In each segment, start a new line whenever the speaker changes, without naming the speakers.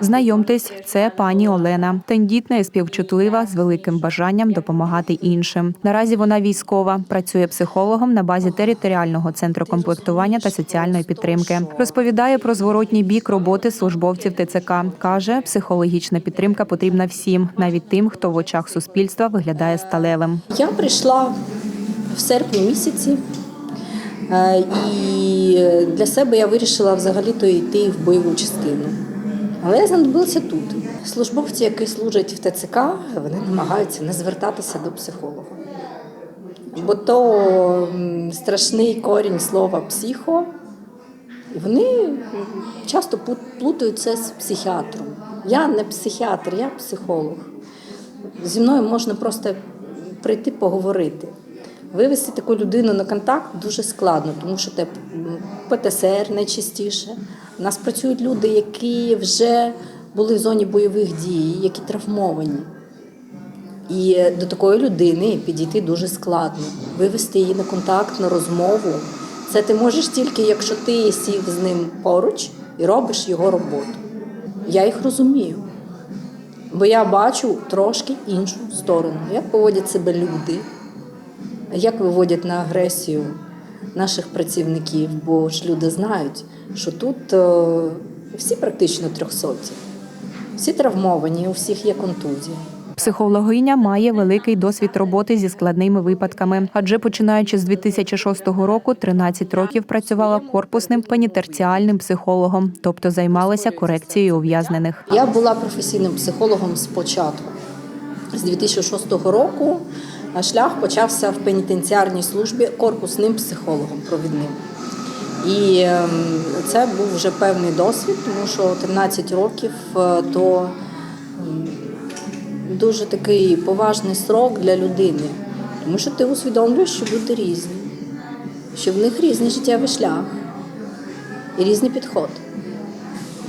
Знайомтесь, це пані Олена, тендітна і співчутлива з великим бажанням допомагати іншим. Наразі вона військова, працює психологом на базі територіального центру комплектування та соціальної підтримки. Розповідає про зворотній бік роботи службовців ТЦК. каже, психологічна підтримка потрібна всім, навіть тим, хто в очах суспільства виглядає сталевим.
Я прийшла в серпні місяці, е, і для себе я вирішила взагалі-то йти в бойову частину. Але я знадобилася тут. Службовці, які служать в ТЦК, вони намагаються не звертатися до психолога. Бо то страшний корінь слова психо, і вони часто плутають це з психіатром. Я не психіатр, я психолог. Зі мною можна просто прийти поговорити. Вивести таку людину на контакт дуже складно, тому що те ПТСР найчастіше. У нас працюють люди, які вже були в зоні бойових дій, які травмовані. І до такої людини підійти дуже складно. Вивести її на контакт, на розмову. Це ти можеш тільки, якщо ти сів з ним поруч і робиш його роботу. Я їх розумію. Бо я бачу трошки іншу сторону, як поводять себе люди, як виводять на агресію наших працівників, бо ж люди знають, що тут е, всі практично трьохсоті, всі травмовані, у всіх є контузія.
Психологиня має великий досвід роботи зі складними випадками, адже починаючи з 2006 року, 13 років працювала корпусним пенітенціальним психологом, тобто займалася корекцією ув'язнених.
Я була професійним психологом спочатку. З 2006 року а шлях почався в пенітенціарній службі корпусним психологом провідним. І ем, це був вже певний досвід, тому що 13 років е, то дуже такий поважний срок для людини, тому що ти усвідомлюєш, що люди різні, що в них різний життєвий шлях і різний підход,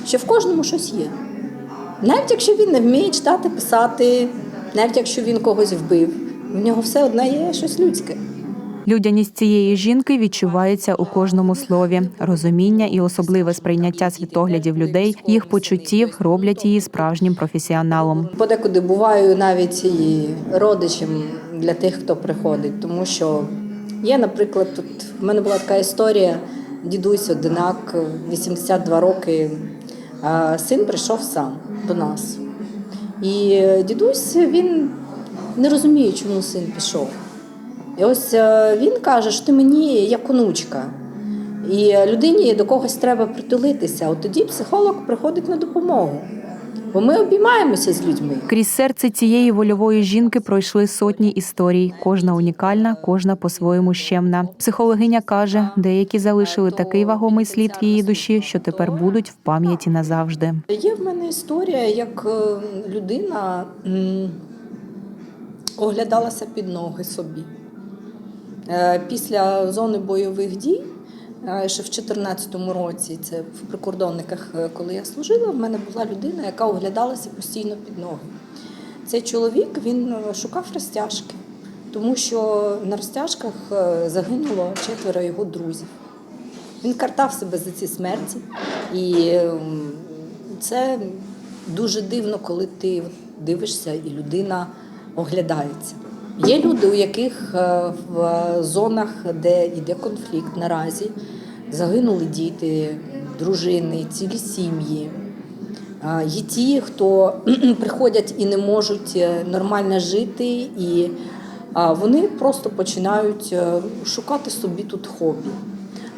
що в кожному щось є. Навіть якщо він не вміє читати, писати, навіть якщо він когось вбив, в нього все одно є щось людське.
Людяність цієї жінки відчувається у кожному слові. Розуміння і особливе сприйняття світоглядів людей, їх почуттів роблять її справжнім професіоналом.
Подекуди буваю навіть і родичем для тих, хто приходить, тому що є, наприклад, тут в мене була така історія. Дідусь одинак, 82 роки. Син прийшов сам до нас. І дідусь він не розуміє, чому син пішов. І ось е, він каже, що ти мені як онучка. І людині до когось треба притулитися. От тоді психолог приходить на допомогу. Бо ми обіймаємося з людьми.
Крізь серце цієї вольової жінки пройшли сотні історій. Кожна унікальна, кожна по-своєму щемна. Психологиня каже, деякі залишили такий вагомий слід в її душі, що тепер будуть в пам'яті назавжди.
Є в мене історія, як е, людина оглядалася під ноги собі. Е, Після зони бойових дій, е, ще в 2014 році, це в прикордонниках, е, коли я служила, в мене була людина, яка оглядалася постійно під ноги. Цей чоловік він шукав розтяжки, тому що на розтяжках загинуло четверо його друзів. Він картав себе за ці смерті, і це дуже дивно, коли ти дивишся і людина оглядається. Є люди, у яких е, в зонах, де йде конфлікт наразі, загинули діти, дружини, цілі сім'ї. Є ті, хто приходять і не можуть е, нормально жити, і вони просто починають е, шукати собі тут хобі.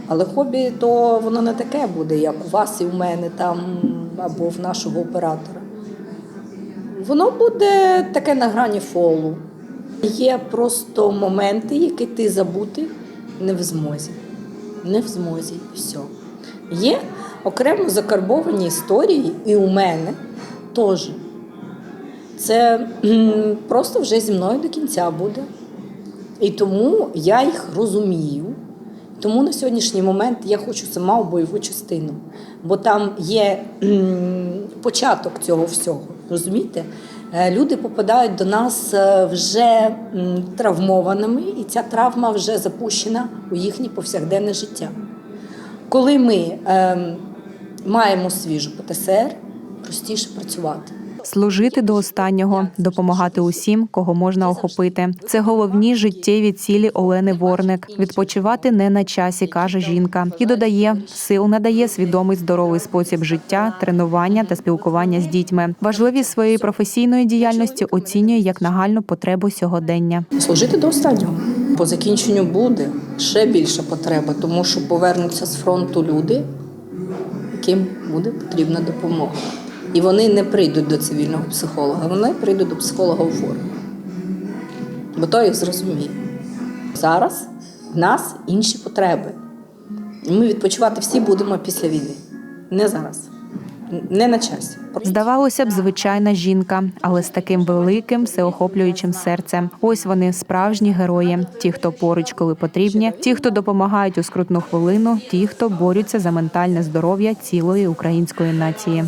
Але хобі то воно не таке буде, як у вас і у мене там або в нашого оператора. Воно буде таке на грані фолу. Є просто моменти, які ти забути не в змозі. Не в змозі. Все. Є окремо закарбовані історії, і у мене теж. Це просто вже зі мною до кінця буде. І тому я їх розумію. Тому на сьогоднішній момент я хочу сама у бойову частину, бо там є початок цього всього. Розумієте? Е, Люди попадають до нас е, вже травмованими, і ця травма вже запущена у їхнє повсякденне життя. Коли ми ем, маємо свіжу ПТСР, простіше працювати.
Служити до останнього, допомагати усім, кого можна охопити. Це головні життєві цілі Олени Ворник. Відпочивати не на часі, каже жінка, і додає сил надає свідомий здоровий спосіб життя, тренування та спілкування з дітьми. Важливість своєї професійної діяльності оцінює як нагальну потребу сьогодення.
Служити до останнього. По закінченню буде ще більша потреба, тому що повернуться з фронту люди, яким буде потрібна допомога. І вони не прийдуть до цивільного психолога, вони прийдуть до психолога у формі. Бо то їх зрозуміє. Зараз в нас інші потреби. І ми відпочивати всі будемо після війни. Не зараз. Не на часі.
Здавалося б, звичайна жінка, але з таким великим, всеохоплюючим серцем. Ось вони справжні герої. Ті, хто поруч, коли потрібні, ті, хто допомагають у скрутну хвилину, ті, хто борються за ментальне здоров'я цілої української нації.